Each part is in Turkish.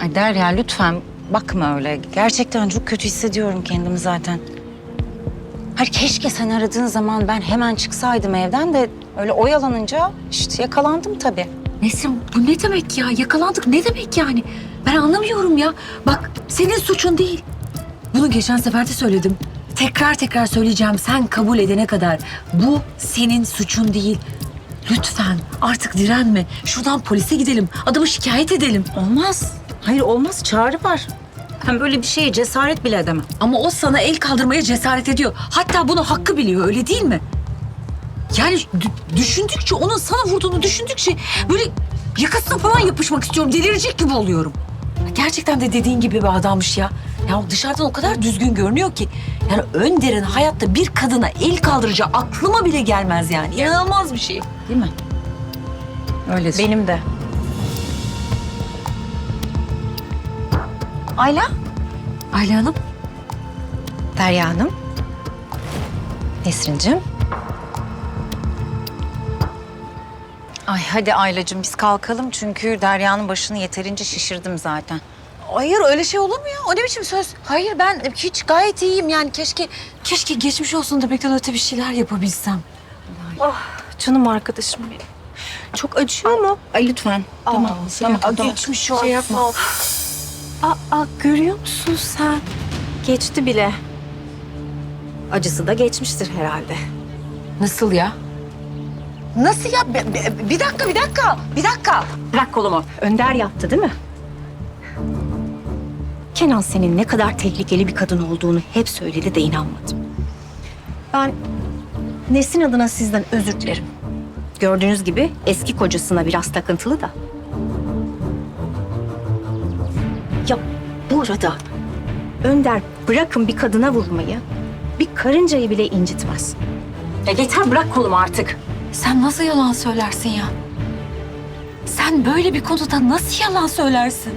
Ay Derya lütfen bakma öyle. Gerçekten çok kötü hissediyorum kendimi zaten. Hayır keşke sen aradığın zaman ben hemen çıksaydım evden de öyle oyalanınca işte yakalandım tabii. Nesrin bu ne demek ya? Yakalandık ne demek yani? Ben anlamıyorum ya. Bak senin suçun değil. Bunu geçen sefer de söyledim. Tekrar tekrar söyleyeceğim sen kabul edene kadar. Bu senin suçun değil. Lütfen artık direnme. Şuradan polise gidelim. Adamı şikayet edelim. Olmaz. Hayır olmaz çağrı var. Ben böyle bir şeye cesaret bile edemem. Ama o sana el kaldırmaya cesaret ediyor. Hatta bunu hakkı biliyor öyle değil mi? Yani dü- düşündükçe onun sana vurduğunu düşündükçe böyle yakasına falan yapışmak istiyorum. Delirecek gibi oluyorum. Gerçekten de dediğin gibi bir adammış ya. Ya dışarıdan o kadar düzgün görünüyor ki. Yani Önder'in hayatta bir kadına el kaldıracağı aklıma bile gelmez yani. İnanılmaz bir şey. Değil mi? Öyle. Benim de. Ayla? Ayla Hanım. Derya Hanım. Nesrin'cim. Ay hadi Aylacığım biz kalkalım çünkü Derya'nın başını yeterince şişirdim zaten. Hayır öyle şey olur mu ya? O ne biçim söz? Hayır ben hiç gayet iyiyim yani keşke keşke geçmiş olsun demekten öte bir şeyler yapabilsem. Canım arkadaşım benim. Çok acıyor mu? Ay lütfen. tamam. tamam. Aa, geçmiş olsun. Şey yapma. Aa, aa, görüyor musun sen? Geçti bile. Acısı da geçmiştir herhalde. Nasıl ya? Nasıl ya? Be- be- Bir dakika, bir dakika, bir dakika. Bırak kolumu. Önder yaptı değil mi? Kenan senin ne kadar tehlikeli bir kadın olduğunu hep söyledi de inanmadım. Ben Nesin adına sizden özür dilerim. Gördüğünüz gibi eski kocasına biraz takıntılı da. Ya bu arada Önder bırakın bir kadına vurmayı, bir karıncayı bile incitmez. Ya yeter bırak kolumu artık. Sen nasıl yalan söylersin ya? Sen böyle bir konuda nasıl yalan söylersin?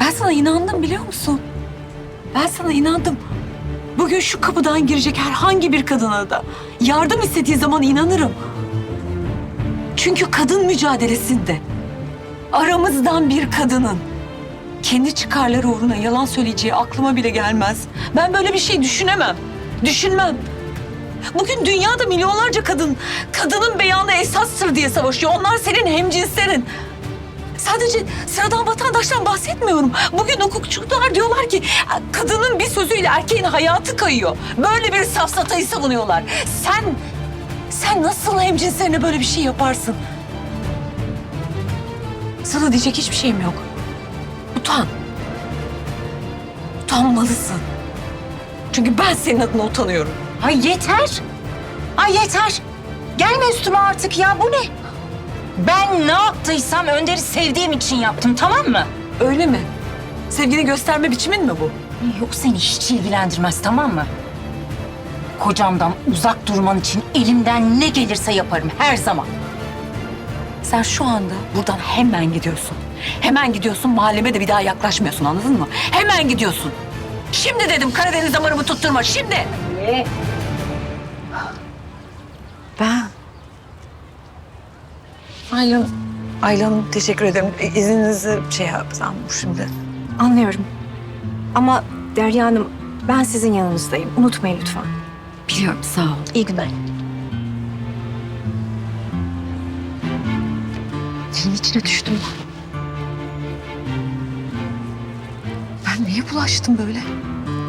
Ben sana inandım biliyor musun? Ben sana inandım. Bugün şu kapıdan girecek herhangi bir kadına da yardım istediği zaman inanırım. Çünkü kadın mücadelesinde aramızdan bir kadının kendi çıkarları uğruna yalan söyleyeceği aklıma bile gelmez. Ben böyle bir şey düşünemem. Düşünmem. Bugün dünyada milyonlarca kadın, kadının beyanı esastır diye savaşıyor. Onlar senin hemcinslerin. Sadece sıradan vatandaştan bahsetmiyorum. Bugün hukukçular diyorlar ki kadının bir sözüyle erkeğin hayatı kayıyor. Böyle bir safsatayı savunuyorlar. Sen, sen nasıl hemcinslerine böyle bir şey yaparsın? Sana diyecek hiçbir şeyim yok. Utan. Utanmalısın. Çünkü ben senin adına utanıyorum. Ay yeter. Ay yeter. Gelme üstüme artık ya bu ne? Ben ne yaptıysam Önder'i sevdiğim için yaptım tamam mı? Öyle mi? Sevgini gösterme biçimin mi bu? Yok seni hiç ilgilendirmez tamam mı? Kocamdan uzak durman için elimden ne gelirse yaparım her zaman. Sen şu anda buradan hemen gidiyorsun. Hemen gidiyorsun mahalleme de bir daha yaklaşmıyorsun anladın mı? Hemen gidiyorsun. Şimdi dedim Karadeniz damarımı tutturma şimdi. Ben... Ayla, Ayla Hanım teşekkür ederim. E, İzninizi şey yapsam şimdi. Anlıyorum. Ama Derya Hanım ben sizin yanınızdayım. Unutmayın lütfen. Biliyorum sağ ol. İyi günler. Senin içine düştüm ben. Ben neye bulaştım böyle?